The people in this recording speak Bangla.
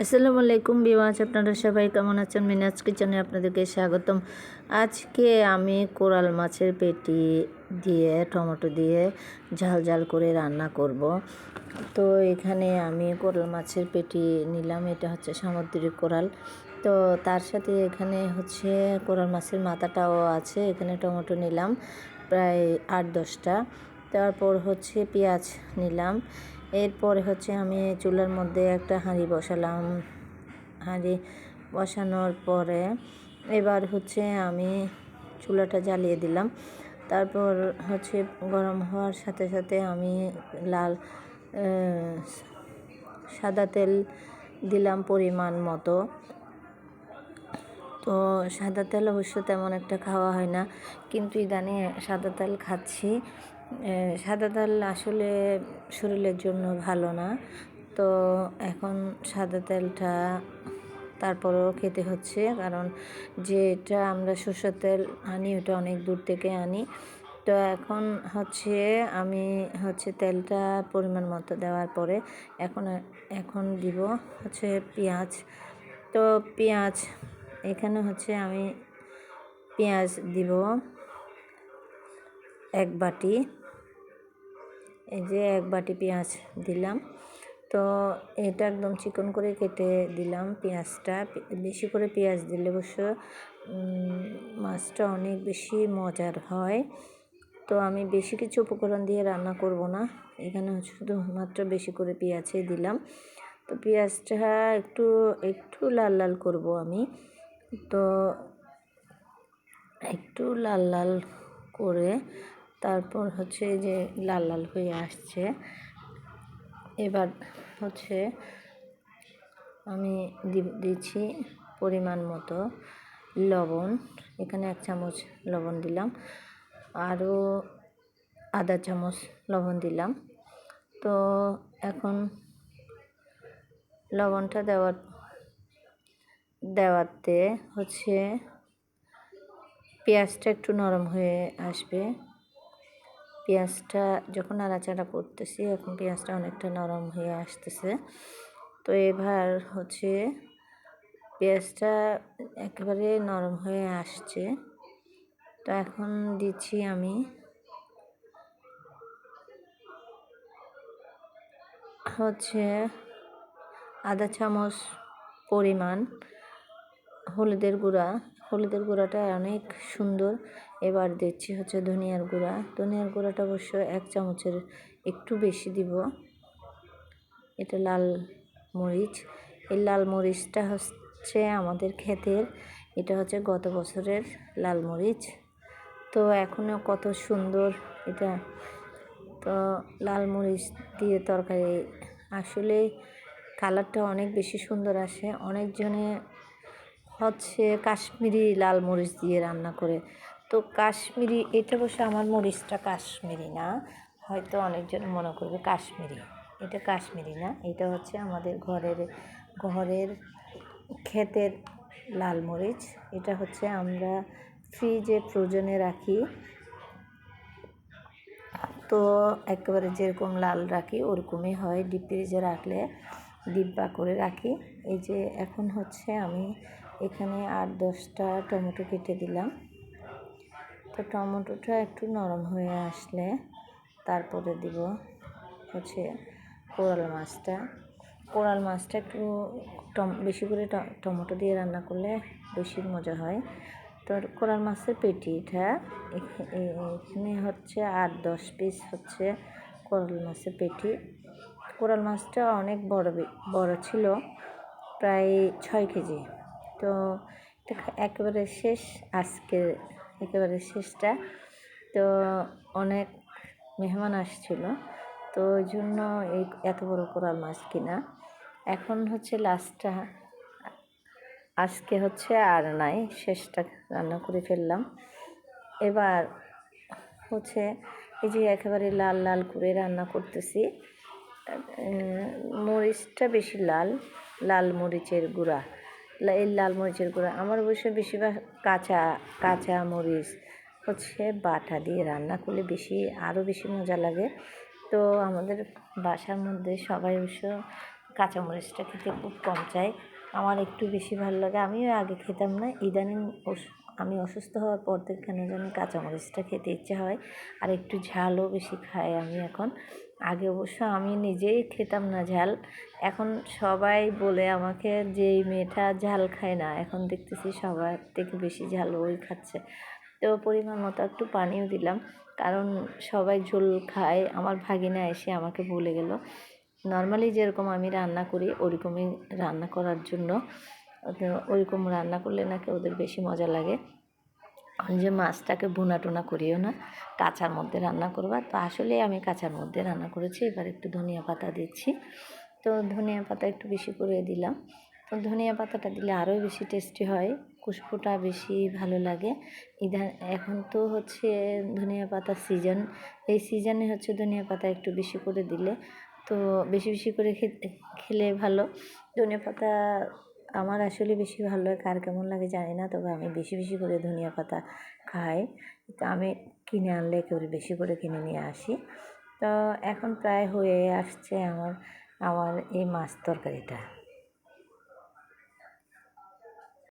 আসসালামু আলাইকুম বিওয়াজ আপনারা সবাই কেমন আছেন? মিনাজ কিচেনে আপনাদেরকে স্বাগতম। আজকে আমি কোরাল মাছের পেটি দিয়ে, টমেটো দিয়ে ঝাল ঝাল করে রান্না করব। তো এখানে আমি কোরাল মাছের পেটি নিলাম, এটা হচ্ছে সামুদ্রিক কোরাল। তো তার সাথে এখানে হচ্ছে কোরাল মাছের মাথাটাও আছে, এখানে টমেটো নিলাম, প্রায় আট দশটা। তারপর হচ্ছে পেঁয়াজ নিলাম এরপরে হচ্ছে আমি চুলার মধ্যে একটা হাঁড়ি বসালাম। হাঁড়ি বসানোর পরে এবার হচ্ছে আমি চুলাটা জ্বালিয়ে দিলাম। তারপর হচ্ছে গরম হওয়ার সাথে সাথে আমি লাল সাদা তেল দিলাম পরিমাণ মতো। তো সাদা তেল অবশ্য তেমন একটা খাওয়া হয় না, কিন্তু ইদানে সাদা তেল খাচ্ছি। সাদা তেল আসলে শরীরের জন্য ভালো না। তো এখন সাদা তেলটা তারপরেও খেতে হচ্ছে, কারণ যেটা আমরা সর্ষের তেল আনি ওটা অনেক দূর থেকে আনি। তো এখন হচ্ছে আমি হচ্ছে তেলটা পরিমাণ মতো দেওয়ার পরে এখন এখন দিব হচ্ছে পেঁয়াজ। তো পেঁয়াজ, এখানে হচ্ছে আমি পেঁয়াজ দিব এক বাটি। এই যে এক বাটি পেঁয়াজ দিলাম। তো এটা একদম চিকন করে কেটে দিলাম পেঁয়াজটা। বেশি করে পেঁয়াজ দিলে অবশ্য মাছটা অনেক বেশি মজার হয়। তো আমি বেশি কিছু উপকরণ দিয়ে রান্না করব না। এখানে শুধুমাত্র বেশি করে পেঁয়াজই দিলাম। তো পেঁয়াজটা একটু একটু লাল লাল করব আমি। তো একটু লাল লাল করে তারপর হচ্ছে যে লাল লাল হয়ে আসছে। এবার হচ্ছে আমি দিচ্ছি পরিমাণ মতো লবণ। এখানে এক চামচ লবণ দিলাম। আরও আধা চামচ লবণ দিলাম। তো এখন লবণটা দেওয়ার, দেওয়াতে হচ্ছে পেঁয়াজটা একটু নরম হয়ে আসবে। পেঁয়াজটা যখন নাড়াচাড়া করতেছি, এখন পেঁয়াজটা অনেকটা নরম হয়ে আসতেছে। তো এবার হচ্ছে পেঁয়াজটা একেবারে নরম হয়ে আসছে। তো এখন দিচ্ছি আমি হচ্ছে আধা চামচ পরিমাণ হলুদের গুঁড়া হলুদের গুঁড়াটা অনেক সুন্দর। এবার দিচ্ছি হচ্ছে ধনিয়ার গুঁড়া। ধনিয়ার গুঁড়াটা অবশ্য এক চামচের একটু বেশি দিব। এটা লাল মরিচ। এই লাল মরিচটা হচ্ছে আমাদের ক্ষেতের। এটা হচ্ছে গত বছরের লাল মরিচ। তো এখনও কত সুন্দর এটা। তো লাল মরিচ দিয়ে তরকারি। আসলে কালারটা অনেক বেশি সুন্দর আসে। অনেকজনে হচ্ছে কাশ্মীরি লাল মরিচ দিয়ে রান্না করে। তো কাশ্মীরি, এটা বসে আমার মরিচটা কাশ্মীরি না, হয়তো অনেকজন মনে করবে কাশ্মীরি। এটা কাশ্মীরি না, এটা হচ্ছে আমাদের ঘরের ঘরের ক্ষেতের লাল মরিচ। এটা হচ্ছে আমরা ফ্রিজে ফ্রোজনে রাখি। তো একেবারে যেরকম লাল রাখি, ওরকমই হয়। ডিপ ফ্রিজে রাখলে ডিব্বা করে রাখি। এই যে এখন হচ্ছে আমি এখানে আট দশটা টমেটো কেটে দিলাম। তো টমেটোটা একটু নরম হয়ে আসলে তারপরে দিব হচ্ছে কোরাল মাছটা। কোরাল মাছটা একটু টম, বেশি করে টমেটো দিয়ে রান্না করলে বেশি মজা হয়। তো কোরাল মাছের পেটিটা এখানে হচ্ছে আট দশ পিস হচ্ছে কোরাল মাছের পেটি। কোরাল মাছটা অনেক বড় বড় ছিল, প্রায় ছয় কেজি। তো একেবারে শেষ আজকে একেবারে শেষটা। তো অনেক মেহমান আসছিল, তো ওই জন্য এই এত বড় কোরাল মাছ কিনা। এখন হচ্ছে লাস্টটা, আজকে হচ্ছে আর নাই, শেষটা রান্না করে ফেললাম। এবার হচ্ছে এই যে একেবারে লাল লাল করে রান্না করতেছি মরিচটা বেশি লাল লাল মরিচের গুঁড়া। এই লাল মরিচের গুঁড়া। আমার অবশ্য বেশিরভাগ কাঁচা কাঁচা মরিচ, হচ্ছে বাটা দিয়ে রান্না করলে বেশি, আরও বেশি মজা লাগে। তো আমাদের বাসার মধ্যে সবাই অবশ্য কাঁচামরিচটা খেতে খুব কম চায়। আমার একটু বেশি ভালো লাগে, আমিও আগে খেতাম না, ইদানিং আমি অসুস্থ হওয়ার পর থেকে কেন জানি কাঁচামরিচটা খেতে ইচ্ছে হয়, আর একটু ঝালও বেশি খাই আমি এখন। আগে অবশ্য আমি নিজেই খেতাম না ঝাল। এখন সবাই বলে আমাকে যে এই মেয়েটা ঝাল খায় না, এখন দেখতেছি সবার থেকে বেশি ঝাল ওই খাচ্ছে। তো পরিমাণ মতো একটু পানিও দিলাম, কারণ সবাই ঝোল খায়। আমার ভাগিনা এসে আমাকে বলে গেল, নর্মালি যেরকম আমি রান্না করি, ওরকমই রান্না করার জন্য। ওইরকম রান্না করলে নাকি ওদের বেশি মজা লাগে। যে মাছটাকে বোনা টুনা করিও না, কাঁচার মধ্যে রান্না করবা। তো আসলে আমি কাঁচার মধ্যে রান্না করেছি, এবার একটু ধনিয়া পাতা দিচ্ছি। তো ধনিয়া পাতা একটু বেশি করে দিলাম। তো ধনিয়া পাতাটা দিলে আরও বেশি টেস্টি হয়, খুশবুটা বেশি ভালো লাগে। ইধা এখন তো হচ্ছে ধনিয়া পাতার সিজন, এই সিজনে হচ্ছে ধনিয়া পাতা একটু বেশি করে দিলে তো বেশি বেশি করে খেলে ভালো। ধনিয়া পাতা আমার আসলে বেশি ভালো লাগে, কার কেমন লাগে জানি না, তবে আমি বেশি বেশি করে ধনিয়া পাতা খাই। তো আমি কিনে আনলে একেবারে বেশি করে কিনে নিয়ে আসি। তো এখন প্রায় হয়ে আসছে আমার আমার এই মাছ তরকারিটা।